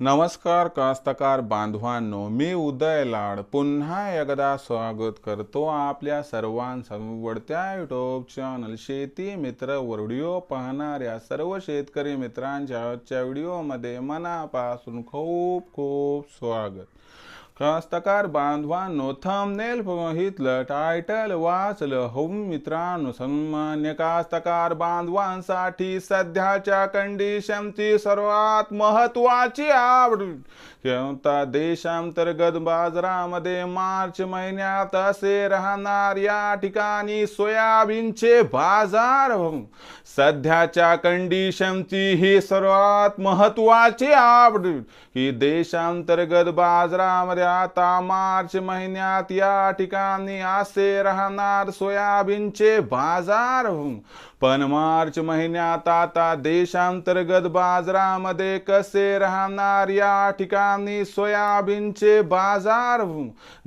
नमस्कार कास्तकार बांधवांनो मी उदय लाड. पुन्हा एकदा स्वागत करतो आपल्या सर्वांसवडत्या युट्यूब चॅनल शेती मित्र व्हिडिओ पाहणाऱ्या सर्व शेतकरी मित्रांच्या आजच्या व्हिडिओमध्ये मनापासून खूप खूप स्वागत. कास्तकार बांधवांनो थंबनेल बघितलं टायटल वाचलं. हो मित्रांनो सन्मान्य कास्तकार बांधवांसाठी सध्याच्या कंडिशनची सर्वात महत्वाची आवड. कोणता देशांतर्गत बाजारामध्ये मार्च महिन्यात असे राहणार या ठिकाणी सोयाबीनचे बाजार. सध्याच्या कंडिशनची ही सर्वात महत्वाची आवड. ही देशांतर्गत बाजारामध्ये आता मार्च महिन्यात या ठिकाणी असे राहणार सोयाबीनचे बाजार. पण मार्च महिन्यात आता देशांतर्गत बाजारामध्ये कसे राहणार या ठिकाणी सोयाबीनचे बाजार?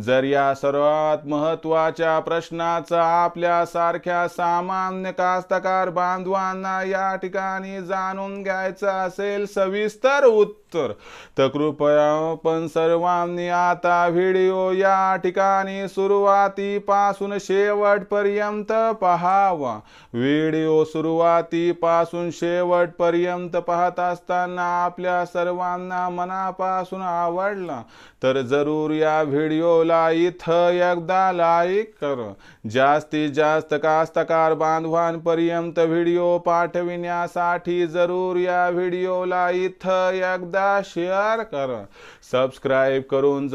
जर या सर्वात महत्त्वाच्या प्रश्नाचा आपल्या सारख्या सामान्य कास्तकार बांधवांना या ठिकाणी जाणून घ्यायचं असेल सविस्तर उत्तर तर कृपया आपण सर्वांनी आता व्हिडिओ या ठिकाणी सुरुवातीपासून शेवटपर्यंत पहावा. व्हिडिओ सुरुवातीपासून शेवटपर्यंत पाहत असताना आपल्या सर्वांना मनापासून आवडला. तर जरूर या व्हिडिओला इथं एकदा लाईक कर. जास्तीत जास्त कास्तकार बांधवांपर्यंत व्हिडिओ पाठविण्यासाठी जरूर या व्हिडिओला इथं एकदा शेअर कर. सबस्क्राईब करून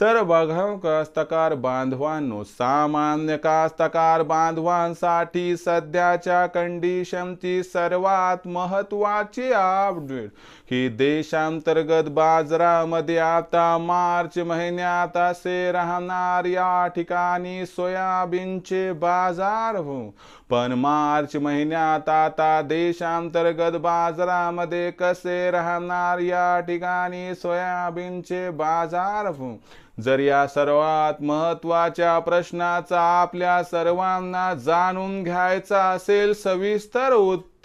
तर बघा कास्तकार बांधवांनो सामान्य कास्तकार बांधवांसाठी सध्याच्या कंडिशनची सर्वात महत्वाची अपडेट ही देशांतर्गत बाजारामध्ये आता मार्च महिन्यात असे राहणार. या ठिकाणी सोयाबीनचे बाजार हो. पण मार्च महिन्यात आता देशांतर्गत बाजारामध्ये कसे राहणार? या ठिकाणी सोयाबीनचे बाजार हो. जर या सर्वात महत्त्वाच्या प्रश्नाचा आपल्या सर्वांना जाणून घ्यायचा असेल सविस्तर उत्तर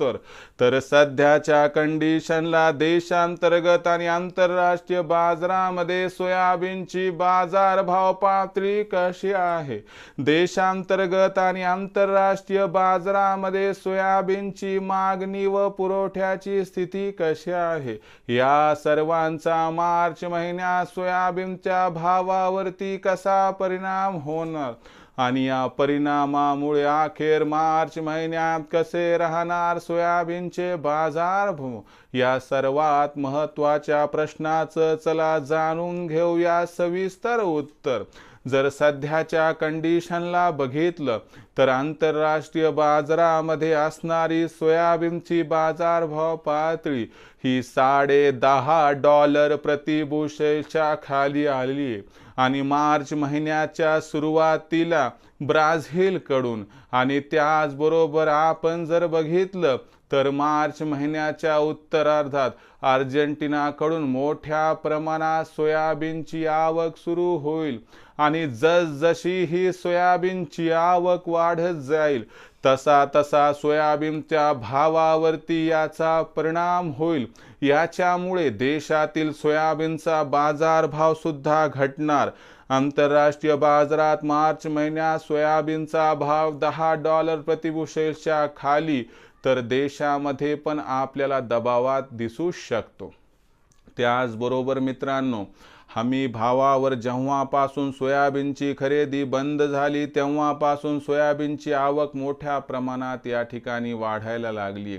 तर. सध्याच्या कंडिशनला देशांतर्गत आणि आंतरराष्ट्रीय बाजारामध्ये सोयाबीनची बाजारभाव पातळी कशी आहे? देशांतर्गत आणि आंतरराष्ट्रीय बाजारामध्ये सोयाबीनची मागणी व पुरवठ्याची स्थिती कशी आहे? या सर्वांचा मार्च महिन्यात सोयाबीनच्या भावावरती कसा परिणाम होणार? आणि या परिणामामुळे अखेर मार्च महिन्यात कसे राहणार सोयाबीनचे बाजार? या सर्वात महत्त्वाच्या प्रश्नाचं चला जाणून घेऊया सविस्तर उत्तर. जर सध्याच्या कंडिशनला बघितलं तर आंतरराष्ट्रीय बाजारामध्ये असणारी सोयाबीनची बाजारभाव पातळी ही साडे दहा डॉलर प्रतिबुशेच्या खाली आली आहे. आणि मार्च महिन्याच्या सुरुवातीला ब्राझीलकडून. आणि त्याचबरोबर आपण जर बघितलं तर मार्च महिन्याच्या उत्तरार्धात अर्जेंटिनाकडून मोठ्या प्रमाणात सोयाबीनची आवक सुरू होईल. आणि जसजशी ही सोयाबीनची आवक वाढत जाईल तसा तसा सोयाबीनच्या भावावरती याचा परिणाम होईल. याच्यामुळे देशातील सोयाबीनचा बाजारभाव सुद्धा घटणार. आंतरराष्ट्रीय बाजारात मार्च महिन्यात सोयाबीनचा भाव दहा डॉलर प्रतिबुशेलच्या खाली तर देशामध्ये पण आपल्याला दबावात दिसू शकतो. त्याचबरोबर मित्रांनो हमी भावावर जेव्हापासून सोयाबीनची खरेदी बंद झाली तेव्हापासून सोयाबीनची आवक मोठ्या प्रमाणात या ठिकाणी वाढायला लागली.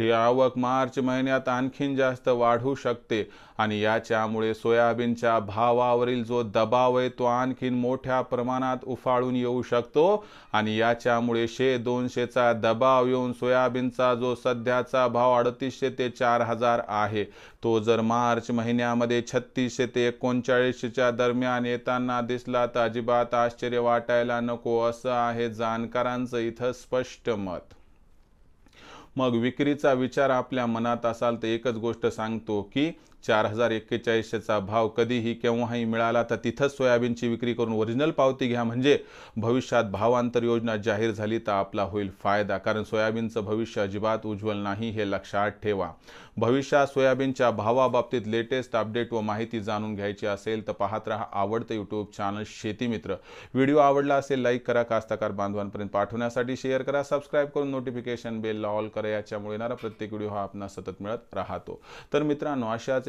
ही आवक मार्च महिन्यात आणखीन जास्त वाढू शकते आणि याच्यामुळे सोयाबीनच्या भावावरील जो दबाव आहे तो आणखीन मोठ्या प्रमाणात उफाळून येऊ शकतो आणि याच्यामुळे शे दोनशेचा दबाव येऊन सोयाबीनचा जो सध्याचा भाव अडतीसशे ते चार हजार आहे तो जर मार्च महिन्यामध्ये छत्तीसशे ते एकोणचाळीसशेच्या दरम्यान येताना दिसला तर अजिबात आश्चर्य वाटायला नको असं आहे जाणकारांचं इथं स्पष्ट मत. मग विक्रीचा विचार आपल्या मनात असाल तर एकच गोष्ट सांगतो की चार हजार एक्केचाळीसशेचा भाव कधीही केव्हाही मिळाला तर तिथंच सोयाबीनची विक्री करून ओरिजिनल पावती घ्या. म्हणजे भविष्यात भावांतर योजना जाहीर झाली तर आपला होईल फायदा. कारण सोयाबीनचं भविष्य अजिबात उज्ज्वल नाही हे लक्षात ठेवा. भविष्यात सोयाबीनच्या भावाबाबतीत लेटेस्ट अपडेट व माहिती जाणून घ्यायची असेल तर पाहत राहा आवडतं यूट्यूब चॅनल शेतीमित्र व्हिडिओ आवडला असेल लाईक करा. कास्तकार बांधवांपर्यंत पाठवण्यासाठी शेअर करा. सबस्क्राईब करून नोटिफिकेशन बेलला ऑल करा. याच्यामुळे येणारा प्रत्येक व्हिडिओ हा आपला सतत मिळत राहतो. तर मित्रांनो अशाच